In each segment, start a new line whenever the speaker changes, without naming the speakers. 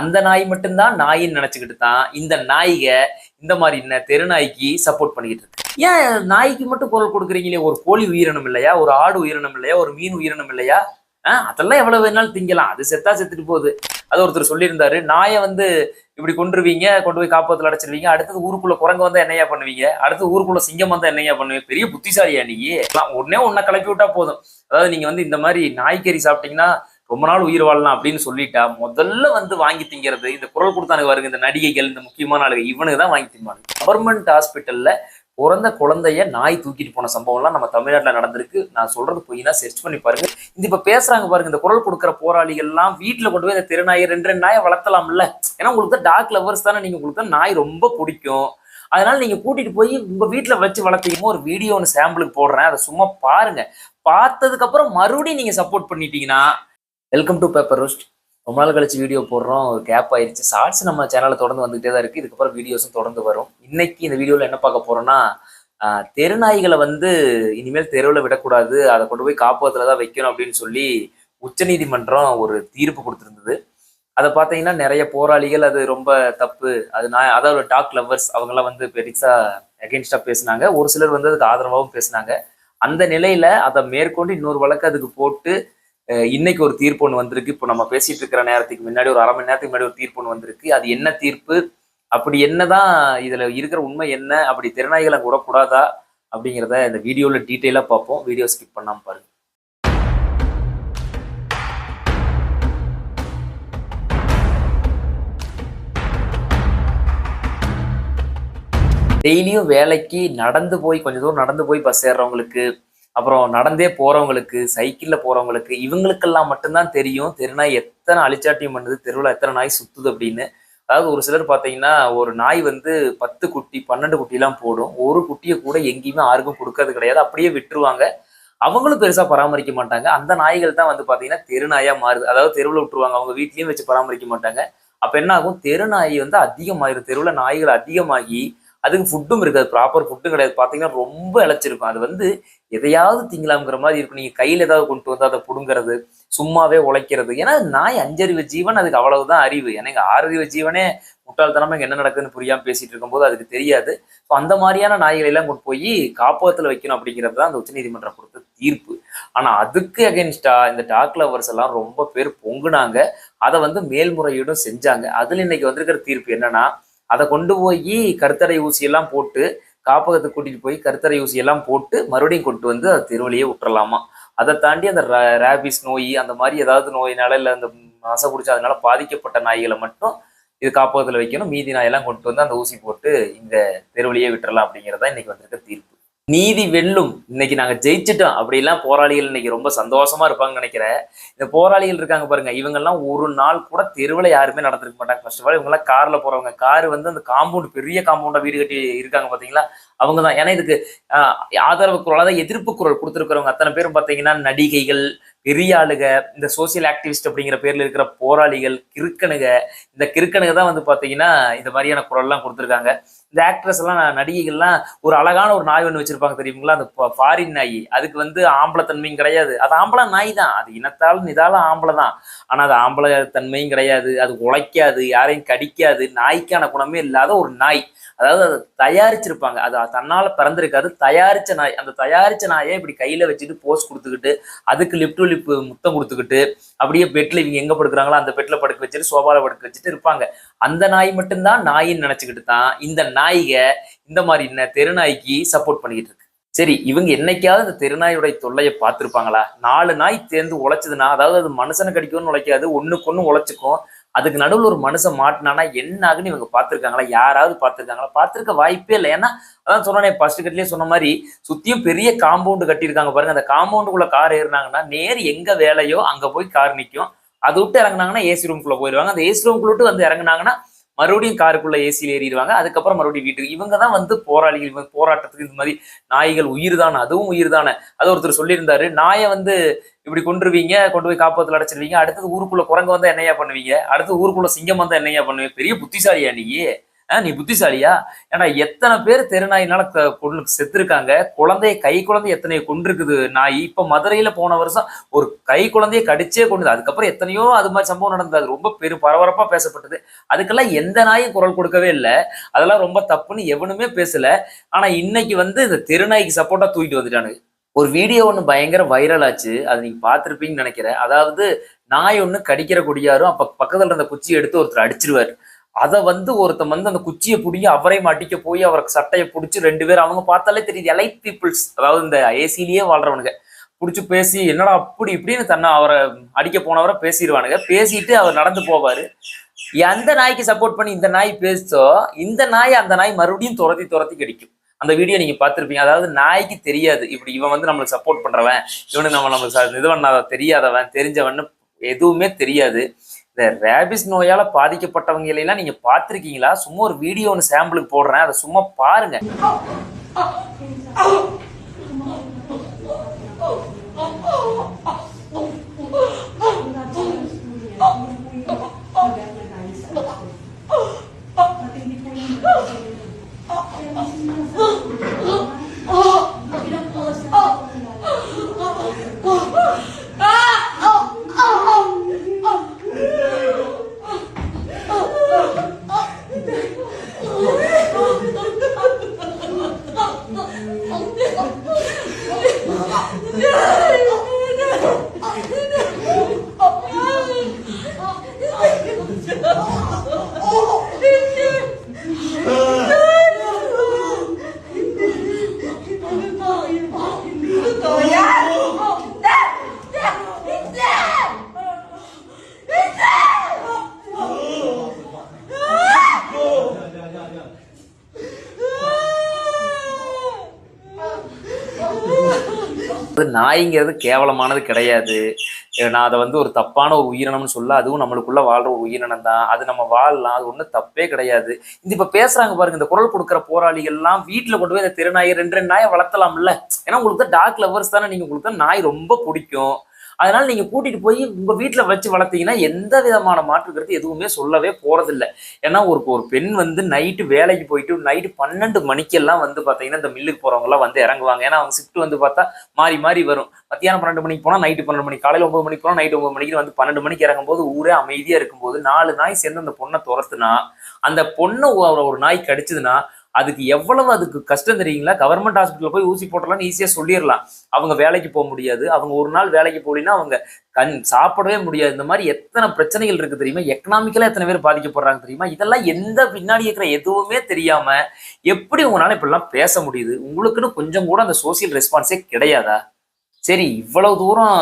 அந்த நாய் மட்டும்தான் நாயின்னு நினைச்சுக்கிட்டு தான் இந்த நாய்க இந்த மாதிரி என்ன தெரு நாய்க்கு சப்போர்ட் பண்ணிக்கிட்டு இருக்கு. ஏன் நாய்க்கு மட்டும் குரல் கொடுக்குறீங்களே? ஒரு கோழி உயிரினம் இல்லையா? ஒரு ஆடு உயிரினம் இல்லையா? ஒரு மீன் உயிரினம் இல்லையா? அதெல்லாம் எவ்வளவு வேணாலும் திங்கலாம். அது செத்தா செத்துட்டு போகுது. அது ஒருத்தர் சொல்லியிருந்தாரு நாயை வந்து இப்படி கொண்டுருவீங்க கொண்டு போய் காப்பகத்தில் அடைச்சிருவீங்க. அடுத்தது ஊருக்குள்ள குரங்கு வந்தா என்னையா பண்ணுவீங்க? அடுத்து ஊருக்குள்ள சிங்கம் வந்தா என்னையா பண்ணுவீங்க? பெரிய புத்திசாலியா நீ? உடனே உன்னை கிளப்பி விட்டா போதும். அதாவது நீங்க வந்து இந்த மாதிரி நாய்க்கறி சாப்பிட்டீங்கன்னா ரொம்ப நாள் உயிர் வாழலாம் அப்படின்னு சொல்லிட்டா முதல்ல வந்து வாங்கி திங்கிறது இந்த குரல் கொடுத்தானுங்க வருங்க இந்த நடிகைகள் இந்த முக்கியமான ஆளுங்க இவனுக்கு தான் வாங்கி திம்பாங்க கவர்மெண்ட் ஹாஸ்பிட்டல்ல பிறந்த குழந்தைய நாய் தூக்கிட்டு போன சம்பவம்லாம் நம்ம தமிழ்நாட்டில் நடந்திருக்கு. நான் சொல்றது பொய்னா செர்ச் பண்ணி பாருங்க. இந்த இப்போ பேசுறாங்க பாருங்க இந்த குரல் கொடுக்குற போராளிகள்லாம் வீட்டில் கொண்டு போய் இந்த திருநாயை ரெண்டு ரெண்டு நாயை வளர்த்தலாம்ல. ஏன்னா உங்களுக்கு தான் டாக் லவர்ஸ் தானே நீங்க உங்களுக்கு தான் நாய் ரொம்ப பிடிக்கும். அதனால நீங்க கூட்டிட்டு போய் உங்க வீட்டுல வச்சு வளர்த்தீங்கமோ ஒரு வீடியோ ஒன்று சாம்பிளுக்கு போடுறேன். அதை சும்மா பாருங்க. பார்த்ததுக்கு அப்புறம் மறுபடியும் நீங்க சப்போர்ட் பண்ணிட்டீங்கன்னா வெல்கம் டு பேப்பர் ரோஸ்ட் ரொம்ப நாள் கழிச்சு வீடியோ போடுறோம். கேப் ஆயிடுச்சு ஷார்ட்ஸ் நம்ம சேனலில் தொடர்ந்து வந்துகிட்டே தான் இருக்கு. இதுக்கப்புறம் வீடியோஸும் தொடர்ந்து வரும். இன்னைக்கு இந்த வீடியோவில் என்ன பார்க்க போறோம்னா தெருநாய்களை வந்து இனிமேல் தெருவில் விடக்கூடாது. அதை கொண்டு போய் காப்பகத்தில் தான் வைக்கணும் அப்படின்னு சொல்லி உச்சநீதிமன்றம் ஒரு தீர்ப்பு கொடுத்துருந்தது. அதை பார்த்தீங்கன்னா நிறைய போராளிகள் அது ரொம்ப தப்பு. அது நான் அதாவது டாக் லவ்வர்ஸ் அவங்கெல்லாம் வந்து பெருசாக அகேன்ஸ்டா பேசினாங்க. ஒரு சிலர் வந்து அதுக்கு ஆதரவாகவும் பேசினாங்க. அந்த நிலையில அதை மேற்கொண்டு இன்னொரு வழக்கு அதுக்கு போட்டு இன்னைக்கு ஒரு தீர்ப்பு ஒன்று வந்திருக்கு. இப்போ நம்ம பேசிட்டு இருக்கிற நேரத்துக்கு முன்னாடி ஒரு அரை மணி நேரத்துக்கு முன்னாடி ஒரு தீர்ப்பு ஒன்று வந்திருக்கு. அது என்ன தீர்ப்பு? அப்படி என்னதான் இதுல இருக்கிற உண்மை என்ன? அப்படி திறனாய்களை விடக்கூடாதா? அப்படிங்கிறத இந்த வீடியோல டீட்டெயிலாக பார்ப்போம். வீடியோ ஸ்கிப் பண்ணாம பாருங்க. டெய்லியும் வேலைக்கு நடந்து போய் கொஞ்சம் தூரம் நடந்து போய் பஸ் ஏறுறவங்களுக்கு அப்புறம் நடந்தே போறவங்களுக்கு சைக்கிள்ல போறவங்களுக்கு இவங்களுக்கெல்லாம் மட்டும்தான் தெரியும் தெருநாய் எத்தனை அழிச்சாட்டியம் பண்ணுது தெருவில் எத்தனை நாய் சுத்துது அப்படின்னு. அதாவது ஒரு சிலர் பார்த்தீங்கன்னா ஒரு நாய் வந்து பத்து குட்டி பன்னெண்டு குட்டிலாம் போடும். ஒரு குட்டியை கூட எங்கேயுமே யாருக்கும் கொடுக்கறது கிடையாது. அப்படியே விட்டுருவாங்க. அவங்களும் பெருசா பராமரிக்க மாட்டாங்க. அந்த நாய்கள் தான் வந்து பாத்தீங்கன்னா தெருநாயா மாறுது. அதாவது தெருவில் விட்டுருவாங்க. அவங்க வீட்லயும் வச்சு பராமரிக்க மாட்டாங்க. அப்ப என்ன ஆகும்? தெருநாய் வந்து அதிகமாயிரும். தெருவில் நாய்கள் அதிகமாகி அதுக்கு ஃபுட்டும் இருக்காது. ப்ராப்பர் ஃபுட்டும் கிடையாது. பார்த்தீங்கன்னா ரொம்ப இழைச்சிருக்கும் அது வந்து எதையாவது திங்கலாம்ங்கிற மாதிரி இருக்கும். நீங்கள் கையில் ஏதாவது கொண்டு வந்து அதை பிடுங்கிறது சும்மாவே உழைக்கிறது. ஏன்னா நாய் அஞ்சறிவு ஜீவன் அதுக்கு அவ்வளவுதான் அறிவு. ஏன்னா எங்கள் ஆறறிவு ஜீவனே முட்டாள்தனமா இங்கே என்ன நடக்குதுன்னு புரியாமல் பேசிட்டு இருக்கும்போது அதுக்கு தெரியாது. ஸோ அந்த மாதிரியான நாய்களை எல்லாம் கொண்டு போய் காப்பகத்தில் வைக்கணும் அப்படிங்கிறது தான் அந்த உச்சநீதிமன்றம் கொடுத்த தீர்ப்பு. ஆனால் அதுக்கு அகேன்ஸ்டா இந்த டாக் லவர்ஸ் எல்லாம் ரொம்ப பேர் பொங்குனாங்க. அதை வந்து மேல்முறையீடும் செஞ்சாங்க. அதில் இன்னைக்கு வந்திருக்கிற தீர்ப்பு என்னன்னா அதை கொண்டு போய் கருத்தடை ஊசியெல்லாம் போட்டு காப்பகத்துக்கு கூட்டிட்டு போய் கருத்தடை ஊசியெல்லாம் போட்டு மறுபடியும் கொண்டு வந்து அதை திருவழியே விட்டுறலாமா? அதை தாண்டி அந்த ரேபிஸ் நோய் அந்த மாதிரி ஏதாவது நோயினால இல்லை அந்த மசை குடிச்சா அதனால பாதிக்கப்பட்ட நாய்களை மட்டும் இது காப்பகத்தில் வைக்கணும். மீதி நாயெல்லாம் கொண்டு வந்து அந்த ஊசி போட்டு இந்த தெருவிலேயே விட்டுறலாம் அப்படிங்கிறதா இன்னைக்கு வந்திருக்க தீர்ப்பு. நீதி வெல்லும். இன்னைக்கு நாங்க ஜெயிச்சிட்டோம். அப்படிலாம் போராளிகள் இன்னைக்கு ரொம்ப சந்தோஷமா இருப்பாங்கன்னு நினைக்கிறேன். இந்த போராளிகள் இருக்காங்க பாருங்க. இவங்கெல்லாம் ஒரு நாள் கூட தெருவில் யாருமே நடந்திருக்க மாட்டாங்க. ஃபர்ஸ்ட் ஆஃப் ஆல் இவங்கெல்லாம் கார்ல போறவங்க. கார் வந்து அந்த காம்பவுண்ட் பெரிய காம்பவுண்டா வீடு கட்டி இருக்காங்க பாத்தீங்களா? அவங்க தான். ஏன்னா இதுக்கு ஆஹ், ஆதரவு குரல் அதாவது எதிர்ப்பு குரல் கொடுத்துருக்கிறவங்க. அத்தனை பேரும் பார்த்தீங்கன்னா நடிகைகள் பெரிய ஆளுக இந்த சோசியல் ஆக்டிவிஸ்ட் அப்படிங்கிற பேர்ல இருக்கிற போராளிகள் கிறுக்கனுக இந்த கிறுக்கனுக தான் வந்து பாத்தீங்கன்னா இந்த மாதிரியான குரல்லாம் கொடுத்துருக்காங்க. இந்த ஆக்ட்ரஸ் எல்லாம் நடிகைகள்லாம் ஒரு அழகான ஒரு நாய் ஒன்று வச்சிருப்பாங்க தெரியுங்களா அந்த ஃபாரின் நாய். அதுக்கு வந்து ஆம்பளத்தன்மையும் கிடையாது. அது ஆம்பளை நாய் தான். அது இனத்தால் நிதால ஆம்பளை தான். ஆனால் அது ஆம்பளை தன்மையும் கிடையாது. அது உழைக்காது. யாரையும் கடிக்காது. நாய்க்கான குணமே இல்லாத ஒரு நாய். அதாவது அதை தயாரிச்சிருப்பாங்க. அது தன்னால் பிறந்திருக்காது. தயாரிச்ச நாய். அந்த தயாரிச்ச நாயை இப்படி கையில் வச்சுட்டு போஸ் கொடுத்துக்கிட்டு அதுக்கு லிப்ட் டு முத்தம் கொடுத்துக்கிட்டு அப்படியே பெட்ல இவங்க எங்க படுக்கிறாங்களோ அந்த பெட்ல படுக்க வச்சுட்டு சோபால படுக்க வச்சுட்டு இருப்பாங்க. அந்த நாய் மட்டும்தான் நாயின்னு நினைச்சுக்கிட்டு தான் இந்த நாய்க இந்த மாதிரி என்ன தெருநாய்க்கு சப்போர்ட் பண்ணிக்கிட்டு இருக்கு. சரி இவங்க என்னைக்காவது இந்த தெருநாயுடைய தொல்லையை பார்த்திருப்பாங்களா? நாலு நாய் தேர்ந்து உழைச்சதுன்னா அதாவது அது மனுஷனை கடிக்கும்னு உழைக்காது ஒண்ணுக்கு ஒன்று உழைச்சுக்கும். அதுக்கு நடுவில் ஒரு மனுஷன் மாட்டினானா என்ன ஆகுன்னு இவங்க பார்த்துருக்காங்களா? யாராவது பார்த்துருக்காங்களா? பார்த்துருக்க வாய்ப்பே இல்லை. ஏன்னா அதான் சொன்னேன் ஃபர்ஸ்ட் கட்டிலே சொன்ன மாதிரி சுத்தியும் பெரிய காம்பவுண்டு கட்டியிருக்காங்க பாருங்க. அந்த காம்பவுண்டுக்குள்ள கார் ஏறினாங்கன்னா நேர் எங்க வேலையோ அங்க போய் கார் நிற்கும் அதை விட்டு இறங்குனாங்கன்னா ஏசி ரூம்குள்ளே போயிடுவாங்க அந்த ஏசி ரூம்குள்ள விட்டு வந்து இறங்குனாங்கன்னா மறுபடியும் காருக்குள்ள ஏசியில் ஏறிடுவாங்க. அதுக்கப்புறம் மறுபடியும் வீட்டுக்கு இவங்க தான் வந்து போராளிகள் இவங்க போராட்டத்துக்கு இந்த மாதிரி நாய்கள் உயிர் தானே அதுவும் உயிர் தானே அது ஒருத்தர் சொல்லியிருந்தாரு. நாயை வந்து இப்படி கொண்டுருவீங்க கொண்டு போய் காப்பகத்தில் அடைச்சிருவீங்க. அடுத்தது ஊருக்குள்ள குரங்கு வந்தா என்னையா பண்ணுவீங்க? அடுத்து ஊருக்குள்ள சிங்கம் வந்தா என்னையா பண்ணுவீங்க? பெரிய புத்திசாலியா நீ? நீ புத்திசாலியா? ஏன்னா எத்தனை பேர் தெருநாயினால கொண்டு செத்துருக்காங்க? குழந்தைய கை குழந்தை எத்தனையோ கொண்டிருக்குது நாய். இப்ப மதுரையில போன வருஷம் ஒரு கை குழந்தைய கடிச்சே கொண்டுது அதுக்கப்புறம் எத்தனையோ அது மாதிரி சம்பவம் நடந்தது. அது ரொம்ப பெரு பரபரப்பா பேசப்பட்டது. அதுக்கெல்லாம் எந்த நாயும் குரல் கொடுக்கவே இல்லை. அதெல்லாம் ரொம்ப தப்புன்னு எவனுமே பேசல. ஆனா இன்னைக்கு வந்து இந்த தெருநாய்க்கு சப்போர்ட்டா தூக்கிட்டு வந்துட்டானுங்க. ஒரு வீடியோ ஒன்று பயங்கர வைரல் ஆச்சு. அது நீங்க பார்த்துருப்பீங்கன்னு நினைக்கிறேன். அதாவது நாய் ஒன்று கடிக்கிற குடியாரும் அப்ப பக்கத்துல இருந்த குச்சியை எடுத்து ஒருத்தர் அடிச்சிருவாரு. அதை வந்து ஒருத்தன் வந்து அந்த குச்சியை பிடிங்கி அவரையும் அடிக்க போய் அவருக்கு சட்டையை பிடிச்சி ரெண்டு பேரும் அவங்க பார்த்தாலே தெரியுது எலைட் பீப்புள்ஸ் அதாவது இந்த ஏசிலேயே வாழ்றவனுங்க. பிடிச்சி பேசி என்னடா அப்படி இப்படின்னு தன்னை அவரை அடிக்க போனவரை பேசிடுவானுங்க பேசிட்டு அவர் நடந்து போவார். எந்த நாய்க்கு சப்போர்ட் பண்ணி இந்த நாய் பேசுச்சோ இந்த நாய் அந்த நாய் மறுபடியும் துரத்தி துரத்தி கிடைக்கும். அந்த வீடியோ நீங்க பார்த்துருப்பீங்க. அதாவது நாய்க்கு தெரியாது. இப்படி இவன் வந்து நம்மளுக்கு சப்போர்ட் பண்றவன். இவனுக்கு நம்ம நம்மளுக்கு ச- இது பண்ணாத தெரியாதவன் தெரிஞ்சவன் எதுவுமே தெரியாது. இந்த ரேபிஸ் நோயால பாதிக்கப்பட்டவங்க எல்லாம் நீங்க பாத்திருக்கீங்களா சும்மா ஒரு வீடியோ ஒன்று சாம்பிளுக்கு போடுறேன். அதை சும்மா பாருங்க. Oh, நாய்ங்கிறது கேவலமானது கிடையாது. நான் அதை வந்து ஒரு தப்பான ஒரு உயிரினம்னு சொல்ல அதுவும் நம்மளுக்குள்ள வாழ்ற ஒரு உயிரினம் தான் அது நம்ம வாழலாம். அது ஒன்றும் தப்பே கிடையாது. இந்த இப்போ பேசுறாங்க பாருங்க இந்த குரல் கொடுக்குற போராளிகள் எல்லாம் கொண்டு போய் இந்த திருநாயை ரெண்டு ரெண்டு நாயை வளர்த்தலாம்ல. ஏன்னா உங்களுக்கு தான் டாக் லவர்ஸ் தானே. நீங்க உங்களுக்கு தான் நாய் ரொம்ப பிடிக்கும். அதனால நீங்க கூட்டிட்டு போய் உங்க வீட்டுல வச்சு வளர்த்தீங்கன்னா எந்த விதமான மாற்று கருத்து எதுவுமே சொல்லவே போறதில்லை. ஏன்னா ஒரு ஒரு பெண் வந்து நைட்டு வேலைக்கு போயிட்டு நைட்டு பன்னெண்டு மணிக்கெல்லாம் வந்து பாத்தீங்கன்னா இந்த மில்லுக்கு போறவங்க எல்லாம் வந்து இறங்குவாங்க. ஏன்னா அவங்க ஷிஃப்ட் வந்து பார்த்தா மாறி மாறி வரும். மத்தியானம் பன்னெண்டு மணிக்கு போனா நைட்டு பன்னெண்டு மணி காலையில ஒன்பது மணிக்கு போனா நைட்டு ஒன்பது மணிக்கு வந்து பன்னெண்டு மணிக்கு இறங்கும்போது ஊரே அமைதியா இருக்கும்போது நாலு நாய் சேர்ந்து அந்த பொண்ணை துரத்துனா அந்த பொண்ணை ஒரு ஒரு நாய் கடிச்சதுன்னா அதுக்கு எவ்வளவு அதுக்கு கஷ்டம் தெரியுங்களா? கவர்மெண்ட் ஹாஸ்பிட்டலில் போய் ஊசி போட்டலாம்னு ஈஸியாக சொல்லிடலாம். அவங்க வேலைக்கு போக முடியாது. அவங்க ஒரு நாள் வேலைக்கு போகலின்னா அவங்க கண் சாப்பிடவே முடியாது. இந்த மாதிரி எத்தனை பிரச்சனைகள் இருக்குது தெரியுமா? எக்கனாமிக்கலாக எத்தனை பேர் பாதிக்கப்படுறாங்க தெரியுமா? இதெல்லாம் எந்த பின்னாடி இருக்கிற எதுவுமே தெரியாமல் எப்படி உங்களால் இப்படிலாம் பேச முடியுது? உங்களுக்குன்னு கொஞ்சம் கூட அந்த சோசியல் ரெஸ்பான்ஸே கிடையாதா? சரி இவ்வளவு தூரம்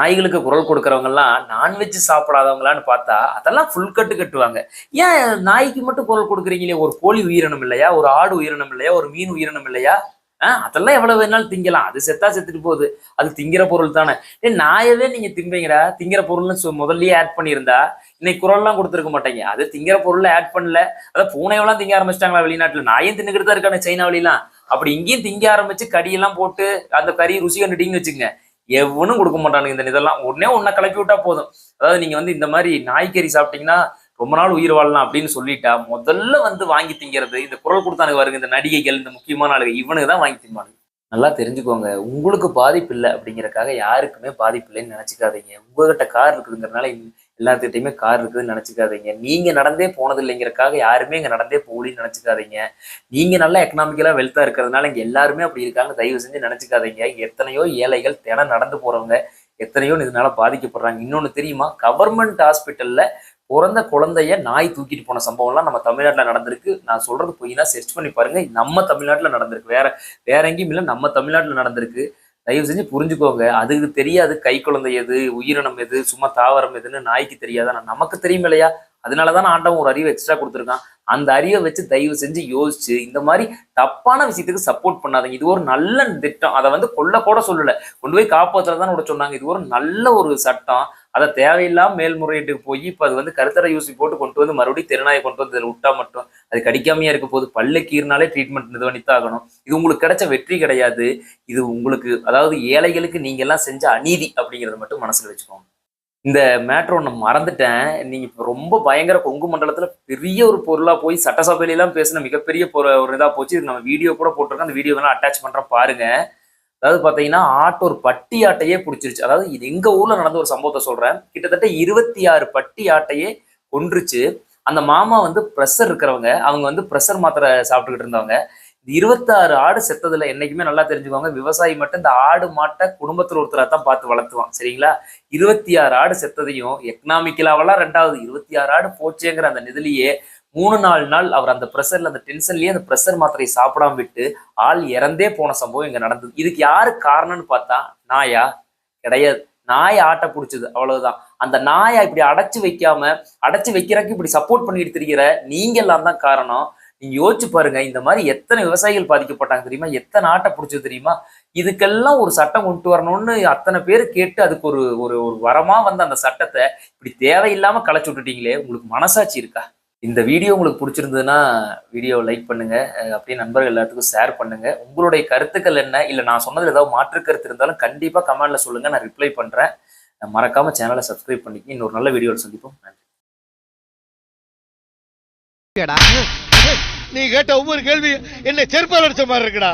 நாய்களுக்கு குரல் கொடுக்குறவங்கலாம் எல்லாம் நான்வெஜ் சாப்பிடாதவங்களான்னு பார்த்தா அதெல்லாம் ஃபுல் கட்டு கட்டுவாங்க. ஏன் நாய்க்கு மட்டும் குரல் கொடுக்குறீங்களே? ஒரு கோழி உயிரினம் இல்லையா? ஒரு ஆடு உயிரினம் இல்லையா? ஒரு மீன் உயிரினம் இல்லையா? அதெல்லாம் எவ்வளவு வேணாலும் திங்கலாம். அது செத்தா செத்துட்டு போகுது. அது திங்கிற பொருள் தானே. நாயவே நீங்க திம்பீங்கடா. திங்கிற பொருள்னு சொ- முதல்லயே ஆட் பண்ணியிருந்தா இன்னைக்கு குரல்லாம் கொடுத்துருக்க மாட்டீங்க. அது திங்கிற பொருள்ல ஆட் பண்ணல. அதான் பூனையெல்லாம் திங்க ஆரம்பிச்சிட்டாங்களா வெளிநாட்டுல? நாயும் தின்னுக்கிட்டு தான் இருக்கானே வழியெல்லாம் அப்படி இங்கேயும் திங்க ஆரம்பிச்சு கறியெல்லாம் போட்டு அந்த கறி ருசி கண்டுட்டீங்கன்னு வச்சுக்கோங்க. எவனும் கொடுக்க மாட்டானுங்க இந்த இதெல்லாம். உடனே உன்னை கிளப்பி விட்டா போதும். அதாவது நீங்க வந்து இந்த மாதிரி நாய்க்கறி சாப்பிட்டீங்கன்னா ரொம்ப நாள் உயிர் வாழலாம் அப்படின்னு சொல்லிட்டா முதல்ல வந்து வாங்கி திங்கிறது இந்த குரல் கொடுத்தானுங்க வருங்க இந்த நடிகைகள் இந்த முக்கியமான ஆளுங்க இவனுக்கு தான் வாங்கி திம்பானுங்க நல்லா தெரிஞ்சுக்கோங்க. உங்களுக்கு பாதிப்பு இல்லை அப்படிங்கிறக்காக யாருக்குமே பாதிப்பு இல்லைன்னு நினச்சிக்காதீங்க. உங்ககிட்ட கார் இருக்குதுங்கிறனால எல்லாத்துக்கிட்டையுமே கார் இருக்குதுன்னு நினச்சிக்காதீங்க. நீங்கள் நடந்தே போனது இல்லைங்கிறக்காக யாருமே இங்கே நடந்தே போகலின்னு நினச்சிக்காதீங்க. நீங்கள் நல்லா எக்கனாமிக்கலாக வெல்த்தாக இருக்கிறதுனால இங்கே எல்லாருமே அப்படி இருக்காங்க தயவு செஞ்சு நினச்சிக்காதீங்க. எத்தனையோ ஏழைகள் தினம் நடந்து போகிறவங்க எத்தனையோ இதனால பாதிக்கப்படுறாங்க. இன்னொன்று தெரியுமா? கவர்மெண்ட் ஹாஸ்பிட்டலில் பிறந்த குழந்தைய நாய் தூக்கிட்டு போன சம்பவம்லாம் நம்ம தமிழ்நாட்டில் நடந்திருக்கு. நான் சொல்றது பொய்னா சர்ச் பண்ணி பாருங்க. நம்ம தமிழ்நாட்டில் நடந்திருக்கு. வேற வேற எங்கேயும் இல்லை. நம்ம தமிழ்நாட்டில் நடந்திருக்கு. தயவு செஞ்சு புரிஞ்சுக்கோங்க. அதுக்கு தெரியாது. கை குழந்தை எது? உயிரினம் எது? சும்மா தாவரம் எதுன்னு நாய்க்கு தெரியாது? ஆனா நமக்கு தெரியும் இல்லையா அதனாலதான் ஆண்டவன் ஒரு அறிவு எக்ஸ்ட்ரா கொடுத்துருக்கான். அந்த அறிவை வச்சு தயவு செஞ்சு யோசிச்சு இந்த மாதிரி தப்பான விஷயத்துக்கு சப்போர்ட் பண்ணாதீங்க. இது ஒரு நல்ல திட்டம். அதை வந்து கொல்ல கூட சொல்லல. கொண்டு போய் காப்பாத்துறதான் கூட சொன்னாங்க. இது ஒரு நல்ல ஒரு சட்டம். அதை தேவையில்லாம மேல்முறையீட்டுக்கு போய் இப்போ அது வந்து கருத்தரை யூசி போட்டு கொண்டு வந்து மறுபடியும் திருநாயை கொண்டு வந்து இதில் விட்டா மட்டும் அது கடிக்காமையா இருக்க போது பல்லு கீறினாலே ட்ரீட்மெண்ட் இது பண்ணித்தான் ஆகணும். இது உங்களுக்கு கிடைச்ச வெற்றி கிடையாது. இது உங்களுக்கு அதாவது ஏழைகளுக்கு நீங்க எல்லாம் செஞ்ச அநீதி அப்படிங்கறத மட்டும் மனசுல வச்சுக்கோங்க. இந்த மேட்ரு ஒன்று மறந்துட்டேன். நீங்க இப்போ ரொம்ப பயங்கர கொங்கு மண்டலத்துல பெரிய ஒரு பொருளா போய் சட்டசபையிலாம் பேசின மிகப்பெரிய பொரு- ஒரு இதாக போச்சு. இது நம்ம வீடியோ கூட போட்டிருக்கோம். அந்த வீடியோ வேணா அட்டாச் பண்றேன் பாருங்க. அதாவது பார்த்தீங்கன்னா ஆட்டு ஒரு பட்டி ஆட்டையே பிடிச்சிருச்சு. அதாவது இது எங்க ஊர்ல நடந்த ஒரு சம்பவத்தை சொல்றேன். கிட்டத்தட்ட இருபத்தி ஆறு பட்டி ஆட்டையே கொன்றுச்சு. அந்த மாமா வந்து ப்ரெஷர் இருக்கிறவங்க. அவங்க வந்து ப்ரெஷர் மாத்திரை சாப்பிட்டுக்கிட்டு இருந்தவங்க. இருபத்தாறு ஆடு செத்ததுல என்னைக்குமே நல்லா தெரிஞ்சுக்கோங்க. விவசாயி மட்டும் இந்த ஆடு மாட்டை குடும்பத்தில் ஒருத்தரா தான் பார்த்து வளர்த்துவான். சரிங்களா? இருபத்தி ஆறு ஆடு செத்ததையும் எக்கனாமிக்கலாவெல்லாம் ரெண்டாவது இருபத்தி ஆறு ஆடு போச்சேங்கிற அந்த நிதிலேயே மூணு நாலு நாள் அவர் அந்த ப்ரெஷர்ல அந்த டென்ஷன்லயே அந்த ப்ரெஷர் மாத்திரையை சாப்பிடாம விட்டு ஆள் இறந்தே போன சம்பவம் இங்க நடந்தது. இதுக்கு யாரு காரணம்னு பார்த்தா நாயா? கிடையாது. நாய் ஆட்டை பிடிச்சது. அவ்வளவுதான். அந்த நாயை இப்படி அடைச்சு வைக்காம அடைச்சு வைக்கிறக்கு இப்படி சப்போர்ட் பண்ணிட்டு திரிகிற நீங்க எல்லாம் தான் காரணம். நீங்க யோசிச்சு பாருங்க இந்த மாதிரி எத்தனை விவசாயிகள் பாதிக்கப்பட்டாங்க தெரியுமா? எத்தனை ஆட்டை பிடிச்சது தெரியுமா? இதுக்கெல்லாம் ஒரு சட்டம் கொண்டு வரணும்னு அத்தனை பேர் கேட்டு அதுக்கு ஒரு ஒரு ஒரு வரமா வந்த அந்த சட்டத்தை இப்படி தேவையில்லாம களைச்சு விட்டுட்டீங்களே உங்களுக்கு மனசாட்சி இருக்கா? இந்த வீடியோ உங்களுக்கு பிடிச்சிருந்ததுன்னா வீடியோ லைக் பண்ணுங்க அப்படியே நண்பர்கள் எல்லாத்துக்கும் ஷேர் பண்ணுங்க. உங்களுடைய கருத்துக்கள் என்ன? இல்லை நான் சொன்னதில் ஏதாவது மாற்று கருத்து இருந்தாலும் கண்டிப்பாக கமெண்ட்ல சொல்லுங்க நான் ரிப்ளை பண்றேன். மறக்காம சேனலை சப்ஸ்கிரைப் பண்ணிக்க இன்னொரு நல்ல வீடியோவில் சந்திப்போம். நன்றி.
நீ கேட்ட ஒவ்வொரு கேள்வி என்ன செருப்பால் அடிச்ச மாதிரி இருக்குடா.